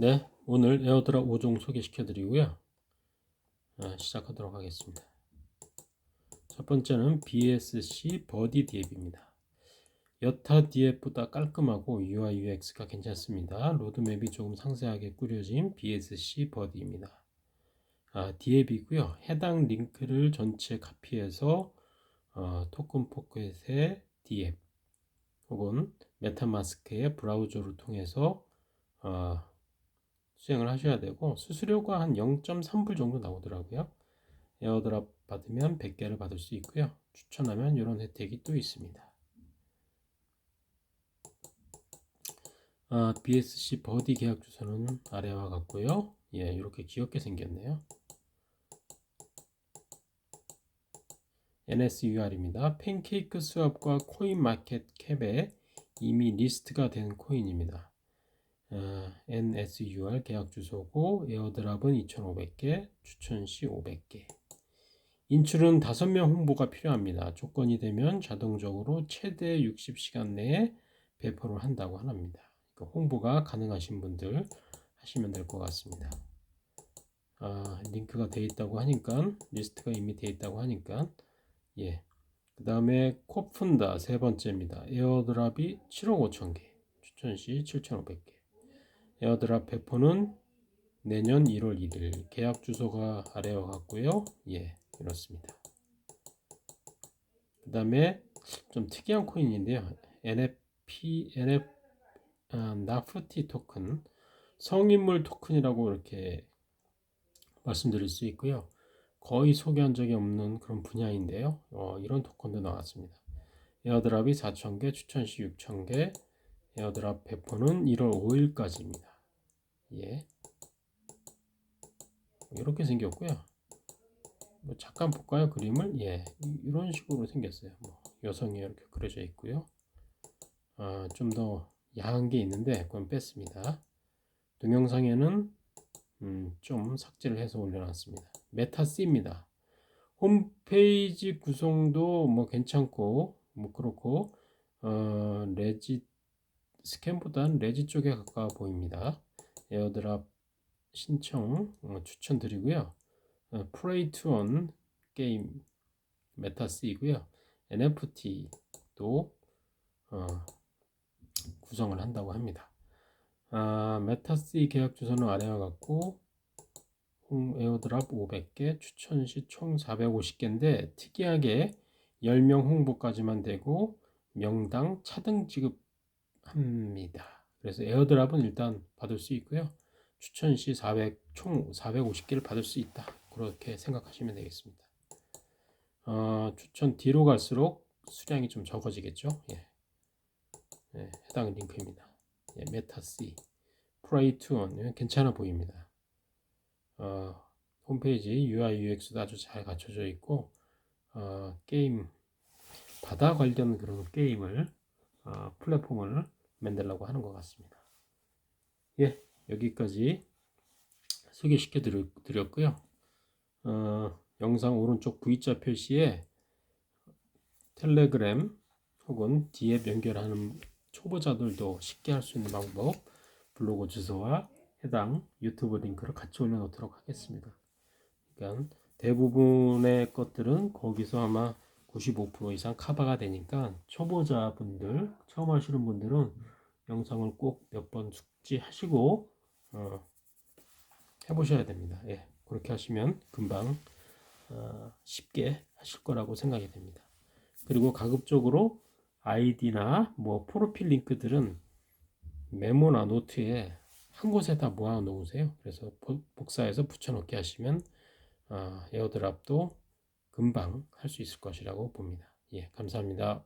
네, 오늘 에어드랍 5종 소개시켜 드리고요. 아, 시작하도록 하겠습니다. 첫 번째는 BSC 버디 디앱입니다. 여타 디앱보다 깔끔하고 UI UX가 괜찮습니다. 로드맵이 조금 상세하게 꾸려진 BSC 버디입니다. 아, 디앱이고요. 해당 링크를 전체 카피해서 어, 토큰 포켓의 디앱 혹은 메타마스크의 브라우저를 통해서 어, 수행을 하셔야 되고 수수료가 한 0.3불 정도 나오더라고요. 에어드랍 받으면 100개를 받을 수 있고요. 추천하면 이런 혜택이 또 있습니다. 아, BSC 버디 계약 주소는 아래와 같고요. 예, 이렇게 귀엽게 생겼네요. NSUR입니다. 팬케이크 수업과 코인 마켓 캡에 이미 리스트가 된 코인입니다. 어, NSUR 계약 주소고 에어드랍은 2,500개, 추천 시 500개. 인출은 5명 홍보가 필요합니다. 조건이 되면 자동적으로 최대 60시간 내에 배포를 한다고 합니다. 홍보가 가능하신 분들 하시면 될 것 같습니다. 아, 링크가 되어 있다고 하니까 리스트가 이미 되어 있다고 하니까 예. 그 다음에 코푼다 세 번째입니다. 에어드랍이 7억 5천 개, 추천 시 7,500개. 에어드랍 배포는 내년 1월 1일. 계약 주소가 아래와 같고요. 예, 이렇습니다. 그 다음에 좀 특이한 코인인데요. NFP, NF, 아, 나프티 토큰, 성인물 토큰이라고 이렇게 말씀드릴 수 있고요. 거의 소개한 적이 없는 그런 분야인데요. 어, 이런 토큰도 나왔습니다. 에어드랍이 4,000개, 추천 시 6,000개, 에어드랍 배포는 1월 5일까지입니다. 예. 이렇게 생겼고요. 뭐 잠깐 볼까요? 그림을 예 이런 식으로 생겼어요. 뭐 여성이 이렇게 그려져 있고요. 아, 좀 더 야한 게 있는데 그건 뺐습니다. 동영상에는 음, 좀 삭제를 해서 올려놨습니다. 메타 C입니다. 홈페이지 구성도 뭐 괜찮고 뭐 그렇고 어, 레지 스캔보다는 레지 쪽에 가까워 보입니다. 에어드랍 신청 어, 추천드리고요. 어, 프레이 투온 게임 메타스이고요. NFT도 어, 구성을 한다고 합니다. 아, 메타스 계약 주소는 아래와 같고 에어드랍 500개, 추천 시 총 450개인데 특이하게 10명 홍보까지만 되고 명당 차등 지급합니다. 그래서 에어드랍은 일단 받을 수 있고요. 추천 시 400, 총 450개를 받을 수 있다. 그렇게 생각하시면 되겠습니다. 어, 추천 뒤로 갈수록 수량이 좀 적어지겠죠. 예. 예, 해당 링크입니다. 예, 메타C, 프라이 투원 괜찮아 보입니다. 어, 홈페이지 UI UX도 아주 잘 갖춰져 있고 어, 게임 바다 관련 그런 게임을 어, 플랫폼을 만들려고 하는 것 같습니다. 예, 여기까지 소개시켜 드렸고요. 어, 영상 오른쪽 V자 표시에 텔레그램 혹은 디앱 연결하는 초보자들도 쉽게 할 수 있는 방법 블로그 주소와 해당 유튜브 링크를 같이 올려놓도록 하겠습니다. 그러니까 대부분의 것들은 거기서 아마 95% 이상 커버가 되니까 초보자분들 처음 하시는 분들은 영상을 꼭 몇 번 숙지하시고 어, 해보셔야 됩니다. 예, 그렇게 하시면 금방 어, 쉽게 하실 거라고 생각이 됩니다. 그리고 가급적으로 아이디나 뭐 프로필 링크들은 메모나 노트에 한 곳에 다 모아 놓으세요. 그래서 복사해서 붙여넣기 하시면 어, 에어드랍도 금방 할 수 있을 것이라고 봅니다. 예, 감사합니다.